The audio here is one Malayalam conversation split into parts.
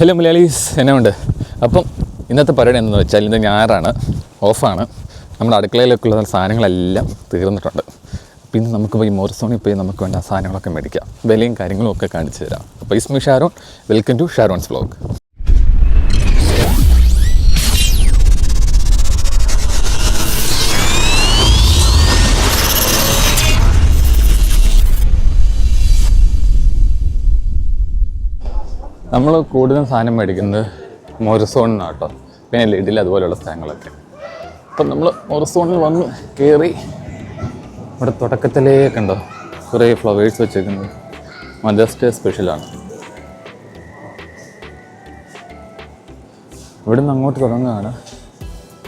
ഹലോ മലയാളീസ് എന്നാ ഉണ്ട് അപ്പം ഇന്നത്തെ പരിപാടി എന്താണെന്ന് വെച്ചാൽ ഇന്ന് ഞായറാണ് ഓഫാണ്. നമ്മുടെ അടുക്കളയിലേക്കുള്ള സാധനങ്ങളെല്ലാം തീർന്നിട്ടുണ്ട്. പിന്നെ നമുക്ക് പോയി മോറിസോണിൽ പോയി നമുക്ക് വേണ്ട സാധനങ്ങളൊക്കെ മേടിക്കാം. വിലയും കാര്യങ്ങളും ഒക്കെ കാണിച്ചു തരാം. അപ്പോൾ it's me Sharon welcome to Sharon's vlog. നമ്മൾ കൂടുതലും സാധനം മേടിക്കുന്നത് മോറിസോണിൽ നിന്നാണ് കേട്ടോ പിന്നെ ലിഡിൽ അതുപോലെയുള്ള സ്ഥലങ്ങളൊക്കെ അപ്പം നമ്മൾ മൊറസോണിൽ വന്ന് കയറി ഇവിടെ തുടക്കത്തിലേക്ക് ഉണ്ടോ? കുറേ ഫ്ലവേഴ്സ് വെച്ചേക്കുന്നത്. മദേഴ്സ് ഡേ സ്പെഷ്യലാണ് ഇവിടെ നിന്ന് അങ്ങോട്ട് തുടങ്ങുകയാണ്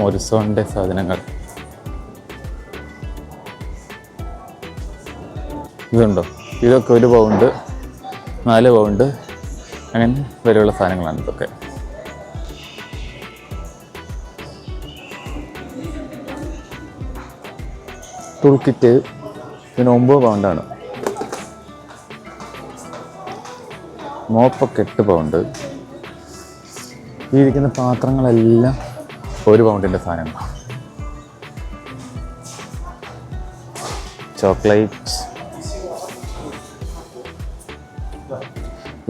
മൊറസോണിന്റെ സാധനങ്ങൾ. ഇതുണ്ടോ? ഇതൊക്കെ ഒരു പൗണ്ട് നാല് പൗണ്ട് അങ്ങനെ വരെയുള്ള സാധനങ്ങളാണ് ഇതൊക്കെ. ടൂൾ ഇതിന് ഒമ്പത് പൗണ്ടാണ് മോപ്പൊക്കെ എട്ട് പൗണ്ട് ഈ ഇരിക്കുന്ന പാത്രങ്ങളെല്ലാം ഒരു പൗണ്ടിന്റെ സാധനങ്ങളാണ്. ചോക്ലേറ്റ്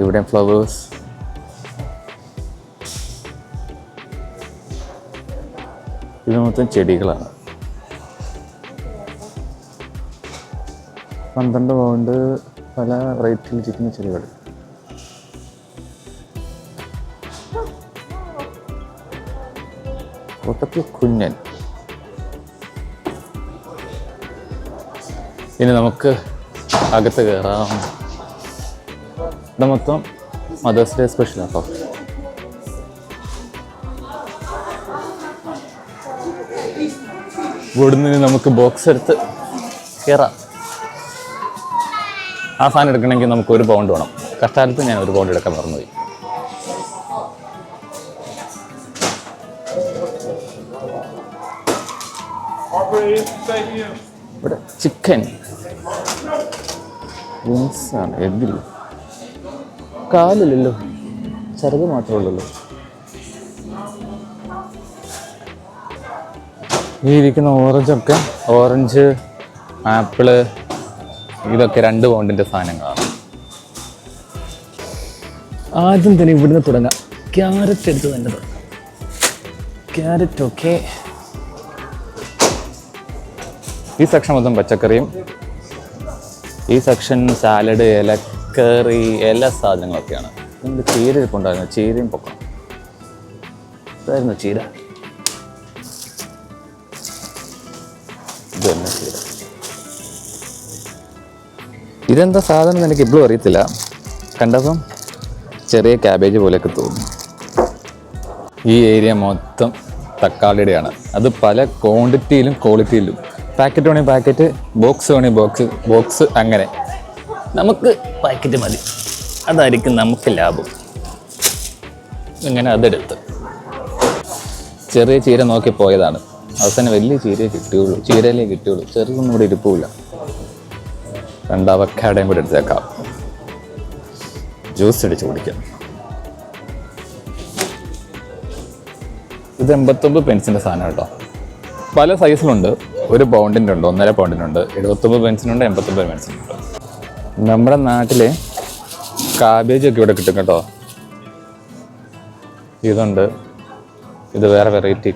ഇവിടെ ഫ്ലവേഴ്സ്. ഇത് മൊത്തം ചെടികളാണ്. പന്ത്രണ്ട് പൗണ്ട് പല റേറ്റിൽ ചിക്കുന്ന ചെടികൾ. കൂട്ടത്തിൽ കുഞ്ഞൻ. ഇനി നമുക്ക് അകത്ത് കയറാം ഇത് മൊത്തം മദേഴ്സ് ഡേ സ്പെഷ്യൽ അപ്പോൾ ഇവിടുന്ന് നമുക്ക് ബോക്സ് എടുത്ത് കയറാം ആ സാധനം എടുക്കണമെങ്കിൽ നമുക്ക് ഒരു പൗണ്ട് വേണം. കഷ്ടാലത്ത് ഞാൻ ഒരു പൗണ്ട് എടുക്കാൻ മറന്നുപോയി. ഇവിടെ ചിക്കൻ. ആണ്. എഗ്ഗില്ല? കാലില്ലല്ലോ. ചെറുത് മാത്രമേ ഉള്ളല്ലോ. ഈ ഇരിക്കുന്ന ഓറഞ്ചൊക്കെ ഓറഞ്ച് ആപ്പിൾ ഇതൊക്കെ രണ്ട് പൗണ്ടിന്റെ സാധനങ്ങളാണ്. ആദ്യം തന്നെ ഇവിടുന്ന് തുടങ്ങാം. ക്യാരറ്റ് എടുത്ത് തന്നെ തുടങ്ങാം ക്യാരറ്റ് ഒക്കെ ഈ സെക്ഷൻ മൊത്തം പച്ചക്കറിയും ഈ സെക്ഷൻ സാലഡ് ഇലക്കറി എല്ലാ സാധനങ്ങളൊക്കെയാണ്. നമുക്ക് ചീര ഇരിപ്പുണ്ടായിരുന്നു ചീരയും പൊക്കം. ഇതായിരുന്നു ചീര. തന്നെ ചീര? ഇതെന്താ സാധനം എനിക്ക് ഇപ്പോഴും അറിയത്തില്ല. കണ്ടപ്പം ചെറിയ ക്യാബേജ് പോലെയൊക്കെ തോന്നുന്നു ഈ ഏരിയ മൊത്തം തക്കാളിയുടെയാണ്. അത് പല ക്വാണ്ടിറ്റിയിലും ക്വാളിറ്റിയിലും പാക്കറ്റ് വേണമെങ്കിൽ പാക്കറ്റ് ബോക്സ് വേണമെങ്കിൽ ബോക്സ് ബോക്സ് അങ്ങനെ. നമുക്ക് പാക്കറ്റ് മതി. അതായിരിക്കും നമുക്ക് ലാഭം. ഇങ്ങനെ അതെടുത്ത്. ചെറിയ ചീര നോക്കി പോയതാണ്. അവസാനം വലിയ ചീരയെ കിട്ടിയുള്ളൂ. ചീരയിലേ കിട്ടിയുള്ളൂ. ചെറുതൊന്നും ഇവിടെ ഇരിപ്പില്ല രണ്ട് അവക്കാടയും കൂടെ എടുത്തേക്കാം. ജ്യൂസ് അടിച്ച് കുടിക്കാം. ഇത് എൺപത്തൊമ്പത് പെൻസിന്റെ സാധനം കേട്ടോ. പല സൈസിലുണ്ട് ഒരു പൗണ്ടിന്റെ ഉണ്ട് ഒന്നര പൗണ്ടിനുണ്ട് എഴുപത്തൊമ്പത് പെൻസിനുണ്ട് എൺപത്തൊമ്പത് പെൻസിനുണ്ട്. നമ്മുടെ നാട്ടിലെ കാബേജ് ഒക്കെ ഇവിടെ കിട്ടും കേട്ടോ. ഇതുണ്ട്. ഇത് വേറെ വെറൈറ്റി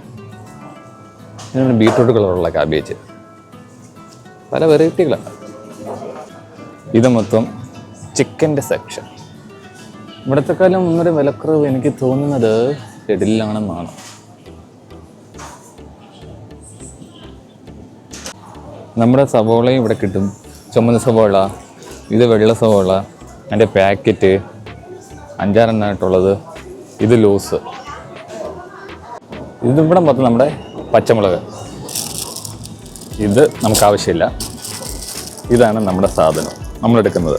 ഇതാണ് ബീട്രൂട്ട് കളറുള്ള കാബേജ്. പല വെറൈറ്റികളാണ് ഇത് മൊത്തം ചിക്കന്റെ സെക്ഷൻ ഇവിടത്തെക്കാലം ഒന്നൊരു വിലക്കുറവ് എനിക്ക് തോന്നുന്നത് ഇഡിലാണെന്നാണ് നമ്മുടെ സവോളയും ഇവിടെ കിട്ടും. ചുമന്ന സവോള ഇത് വെള്ള സവോള അതിന്റെ പാക്കറ്റ് അഞ്ചാറെണ്ണായിട്ടുള്ളത്. ഇത് ലൂസ്. ഇതിവിടെ മൊത്തം നമ്മുടെ പച്ചമുളക്. ഇത് നമുക്ക് ആവശ്യമില്ല ഇതാണ് നമ്മുടെ സാധനം നമ്മളെടുക്കുന്നത്.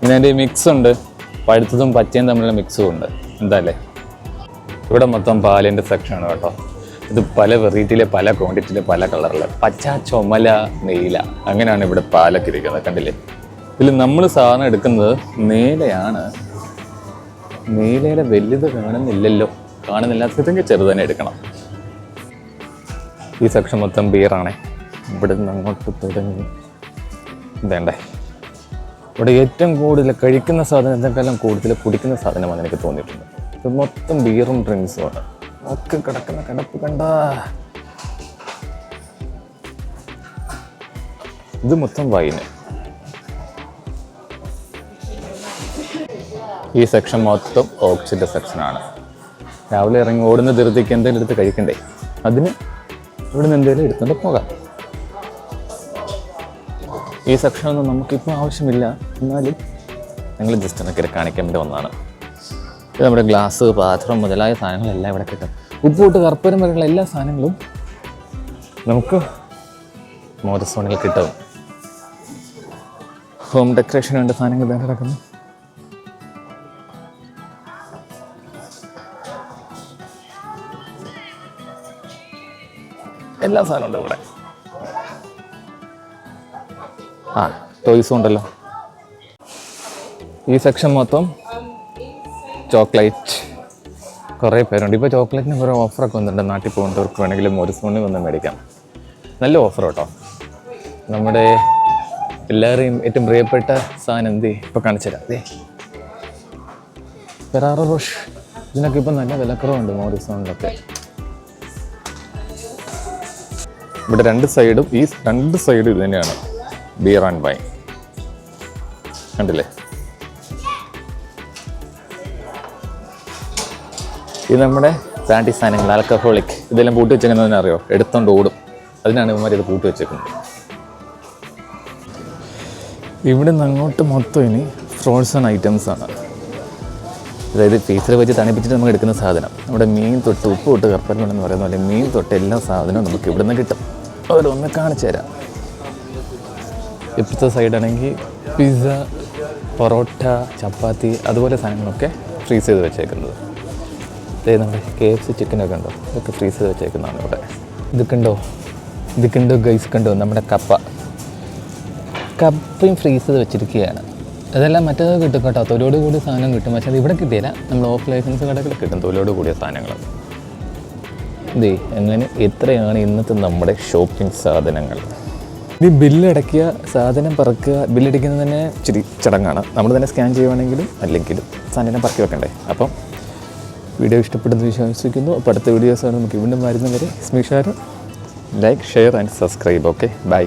പിന്നെ അതിന്റെ മിക്സ് ഉണ്ട് പഴുത്തതും പച്ചയും തമ്മിലുള്ള മിക്സും ഉണ്ട് എന്താല്ലേ? ഇവിടെ മൊത്തം പാലിന്റെ സെക്ഷനാണ് കേട്ടോ. ഇത് പല വെറൈറ്റിയിലെ പല ക്വാണ്ടിറ്റിയിലെ പല കളറിലെ. പച്ച ചുമല നീല അങ്ങനെയാണ് ഇവിടെ പാലൊക്കെ ഇരിക്കുന്നത്. കണ്ടില്ലേ? ഇതിൽ നമ്മൾ സാധനം എടുക്കുന്നത് നീലയാണ് നീലയുടെ വലുത് കാണുന്നില്ലല്ലോ. കാണുന്നില്ലാത്തതെങ്കിൽ ചെറുതന്നെ എടുക്കണം. ഈ സെക്ഷൻ മൊത്തം ബിയറാണേ ഇവിടെ നിന്ന് അങ്ങോട്ട് തുടങ്ങി. വേണ്ടേ ഇവിടെ ഏറ്റവും കൂടുതൽ കഴിക്കുന്ന സാധനം എന്തെങ്കിലും കൂടുതൽ കുടിക്കുന്ന സാധനമാണ് എനിക്ക് തോന്നിയിട്ടുണ്ട് ഇത് മൊത്തം ബിയറും ഡ്രിങ്ക്സുമാണ് ഒക്കെ കിടക്കുന്ന കിടപ്പ് കണ്ട. ഇത് മൊത്തം വൈന് ഈ സെക്ഷൻ മൊത്തം ഓക്സിന്റെ സെക്ഷനാണ് രാവിലെ ഇറങ്ങി ഓടുന്ന ധൃതിക്ക് എന്തെങ്കിലും എടുത്ത് കഴിക്കണ്ടേ? അതിന് ഇവിടുന്ന് എന്തെങ്കിലും എടുത്തുകൊണ്ട് പോകാം. ഈ സെക്ഷനൊന്നും നമുക്കിപ്പോൾ ആവശ്യമില്ല. എന്നാലും ഞങ്ങൾ ജസ്റ്റ് എന്നൊക്കെ കാണിക്കാൻ വേണ്ടി വന്നതാണ് ഇത് നമ്മുടെ ഗ്ലാസ് പാത്രം മുതലായ സാധനങ്ങളെല്ലാം ഇവിടെ കിട്ടും. ഉപ്പൂട്ട് കർപ്പൂരം വരെയുള്ള എല്ലാ സാധനങ്ങളും നമുക്ക് മോദസോണിൽ കിട്ടും. ഹോം ഡെക്കറേഷൻ വേണ്ട സാധനങ്ങൾ വേറെ കിടക്കുന്നു. എല്ലാ സാധനവും ഉണ്ട് ഇവിടെ. ആ ടോയ്സും ഉണ്ടല്ലോ. ഈ സെക്ഷൻ മൊത്തം ചോക്ലേറ്റ് കുറേ പേരുണ്ട്. ഇപ്പോൾ ചോക്ലേറ്റിന് കുറേ ഓഫറൊക്കെ വന്നിട്ടുണ്ട്. നാട്ടിൽ പോകുന്നവർക്ക് വേണമെങ്കിലും ഒരു സ്പൂണിൽ വന്ന് മേടിക്കാം. നല്ല ഓഫർ കേട്ടോ. നമ്മുടെ എല്ലാവരെയും ഏറ്റവും പ്രിയപ്പെട്ട സാധനം എന്ത്? ഇപ്പോൾ കാണിച്ചു തരാം. അതെ ഫെറാറോ റോഷ്. ഇതിനൊക്കെ ഇപ്പം നല്ല വിലക്കുറവുണ്ട് മോറിസോണിലൊക്കെ ഇവിടെ രണ്ട് സൈഡും ഈ രണ്ട് സൈഡും ഇത് തന്നെയാണ്. ബിയർ ആൻഡ് വൈൻ കണ്ടില്ലേ? ഇത് നമ്മുടെ ബ്രാൻഡി സാധനങ്ങൾ ആൽക്കഹോളിക് ഇതെല്ലാം പൂട്ടി വെച്ചേക്കുന്നതിന് അറിയോ? എടുത്തോണ്ട് ഓടും. അതിനാണ് ഇവന്മാർ ഇത് പൂട്ടി വെച്ചേക്കുന്നത്. ഇവിടെ നിന്ന് അങ്ങോട്ട് മൊത്തം ഇനി ഫ്രോസൺ ഐറ്റംസ് ആണ്. അതായത് ഫീസിൽ വെച്ച് തണുപ്പിച്ചിട്ട് നമുക്ക് എടുക്കുന്ന സാധനം. നമ്മുടെ മീൻ തൊട്ട് ഉപ്പ് തൊട്ട് കപ്പലിനുണ്ടെന്ന് പറയുന്ന പോലെ മീൻ തൊട്ട് എല്ലാ സാധനവും നമുക്ക് ഇവിടെ നിന്ന് കിട്ടും. ഓരോന്ന് കാണിച്ചു തരാം. ഇപ്പോഴത്തെ സൈഡാണെങ്കിൽ പിസ്സ പൊറോട്ട ചപ്പാത്തി അതുപോലെ സാധനങ്ങളൊക്കെ ഫ്രീസ് ചെയ്ത് വെച്ചേക്കുന്നത്. അതായത് നമ്മുടെ കെ എഫ് സി ചിക്കനൊക്കെ ഉണ്ടോ ഇതൊക്കെ ഫ്രീസ് ചെയ്ത് വെച്ചേക്കുന്നതാണ് ഇവിടെ. ഇതൊക്കെ ഉണ്ടോ ഇതൊക്കെ ഉണ്ടോ ഗൈസ് കണ്ടോ? നമ്മുടെ കപ്പ. കപ്പയും ഫ്രീസ് ചെയ്ത് വെച്ചിരിക്കുകയാണ്. അതെല്ലാം മറ്റേത് കിട്ടും കേട്ടോ. തൊലിയോട് കൂടിയ സാധനം കിട്ടും. പക്ഷേ അത് ഇവിടെ കിട്ടിയില്ല. നമ്മൾ ഓഫ് ലൈസൻസ് കടകളിൽ കിട്ടും തൊലിയോട് കൂടിയ സാധനങ്ങൾ. ദേ അങ്ങനെ എത്രയാണ് ഇന്നത്തെ നമ്മുടെ ഷോപ്പിംഗ് സാധനങ്ങൾ. ഈ ബില്ലടക്കിയ സാധനം പറക്കുക ബില്ലടിക്കുന്നത് തന്നെ ഇച്ചിരി ചടങ്ങാണ്. നമ്മൾ തന്നെ സ്കാൻ ചെയ്യുവാണെങ്കിലും അല്ലെങ്കിലും സാധനം പറക്കി വെക്കണ്ടേ. അപ്പം വീഡിയോ ഇഷ്ടപ്പെടുന്ന വിശ്വസിക്കുന്നു. അപ്പോൾ അടുത്ത വീഡിയോസാണ് നമുക്ക് വീണ്ടും വരുന്നവരെ സ്മിഷാർ like share and subscribe okay bye